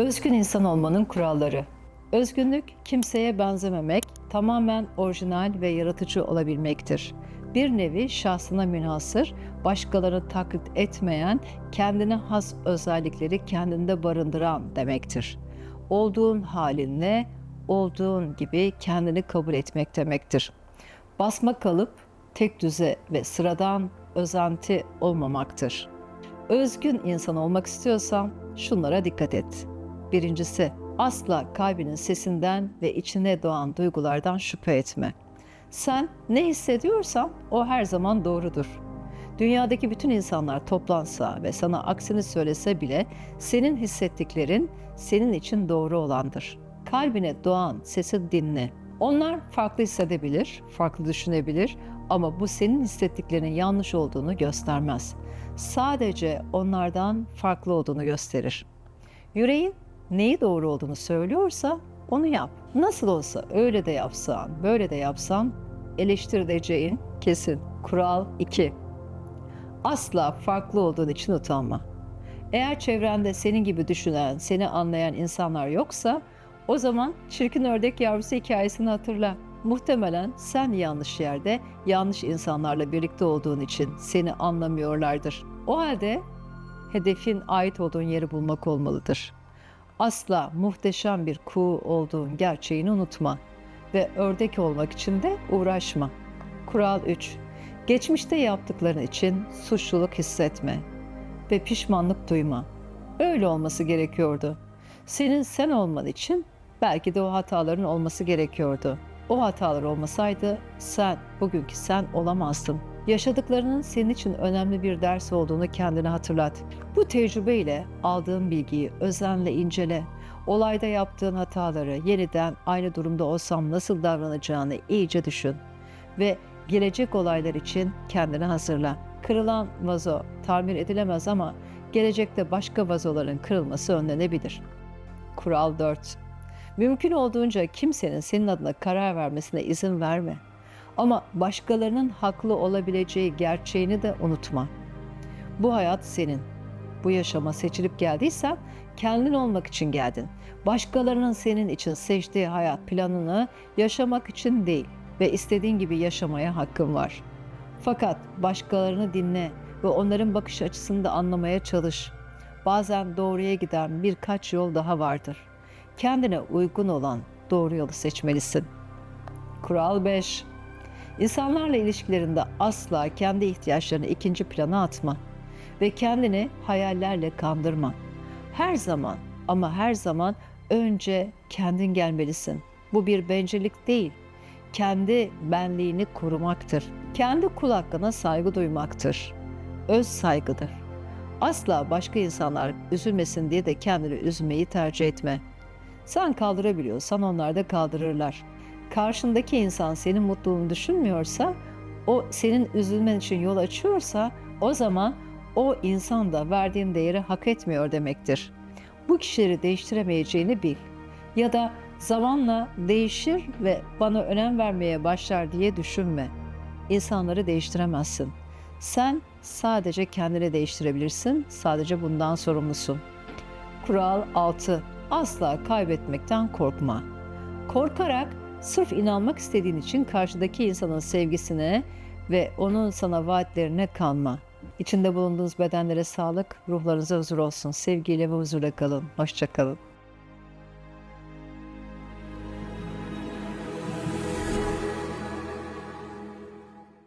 Özgün insan olmanın kuralları. Özgünlük kimseye benzememek, tamamen orijinal ve yaratıcı olabilmektir. Bir nevi şahsına münhasır, başkalarını taklit etmeyen, kendine has özellikleri kendinde barındıran demektir. Olduğun halinle, olduğun gibi kendini kabul etmek demektir. Basma kalıp, tek düze ve sıradan özenti olmamaktır. Özgün insan olmak istiyorsan şunlara dikkat et. Birincisi, asla kalbinin sesinden ve içine doğan duygulardan şüphe etme. Sen ne hissediyorsan o her zaman doğrudur. Dünyadaki bütün insanlar toplansa ve sana aksini söylese bile senin hissettiklerin senin için doğru olandır. Kalbine doğan sesi dinle. Onlar farklı hissedebilir, farklı düşünebilir ama bu senin hissettiklerinin yanlış olduğunu göstermez. Sadece onlardan farklı olduğunu gösterir. Yüreğin neyi doğru olduğunu söylüyorsa onu yap. Nasıl olsa öyle de yapsan, böyle de yapsan eleştirileceğin kesin. Kural 2. Asla farklı olduğun için utanma. Eğer çevrende senin gibi düşünen, seni anlayan insanlar yoksa o zaman çirkin ördek yavrusu hikayesini hatırla. Muhtemelen sen yanlış yerde, yanlış insanlarla birlikte olduğun için seni anlamıyorlardır. O halde hedefin ait olduğun yeri bulmak olmalıdır. Asla muhteşem bir kuğu olduğun gerçeğini unutma ve ördek olmak için de uğraşma. Kural 3. Geçmişte yaptıkların için suçluluk hissetme ve pişmanlık duyma. Öyle olması gerekiyordu. Senin sen olman için belki de o hataların olması gerekiyordu. O hatalar olmasaydı sen bugünkü sen olamazdın. Yaşadıklarının senin için önemli bir ders olduğunu kendine hatırlat. Bu tecrübeyle aldığın bilgiyi özenle incele. Olayda yaptığın hataları yeniden aynı durumda olsam nasıl davranacağını iyice düşün. Ve gelecek olaylar için kendini hazırla. Kırılan vazo tamir edilemez ama gelecekte başka vazoların kırılması önlenebilir. Kural 4. Mümkün olduğunca kimsenin senin adına karar vermesine izin verme. Ama başkalarının haklı olabileceği gerçeğini de unutma. Bu hayat senin. Bu yaşama seçilip geldiysen kendin olmak için geldin. Başkalarının senin için seçtiği hayat planını yaşamak için değil ve istediğin gibi yaşamaya hakkın var. Fakat başkalarını dinle ve onların bakış açısını da anlamaya çalış. Bazen doğruya giden birkaç yol daha vardır. Kendine uygun olan doğru yolu seçmelisin. Kural 5. İnsanlarla ilişkilerinde asla kendi ihtiyaçlarını ikinci plana atma ve kendini hayallerle kandırma. Her zaman ama her zaman önce kendin gelmelisin. Bu bir bencillik değil. Kendi benliğini korumaktır. Kendi kul hakkına saygı duymaktır. Öz saygıdır. Asla başka insanlar üzülmesin diye de kendini üzmeyi tercih etme. Sen kaldırabiliyorsan onlar da kaldırırlar. Karşındaki insan senin mutluluğunu düşünmüyorsa, o senin üzülmen için yol açıyorsa o zaman o insan da verdiğin değeri hak etmiyor demektir. Bu kişileri değiştiremeyeceğini bil. Ya da zamanla değişir ve bana önem vermeye başlar diye düşünme. İnsanları değiştiremezsin. Sen sadece kendini değiştirebilirsin. Sadece bundan sorumlusun. Kural 6. Asla kaybetmekten korkma. Korkarak sırf inanmak istediğin için karşıdaki insanın sevgisine ve onun sana vaatlerine kanma. İçinde bulunduğunuz bedenlere sağlık, ruhlarınıza huzur olsun. Sevgiyle ve huzurla kalın. Hoşçakalın.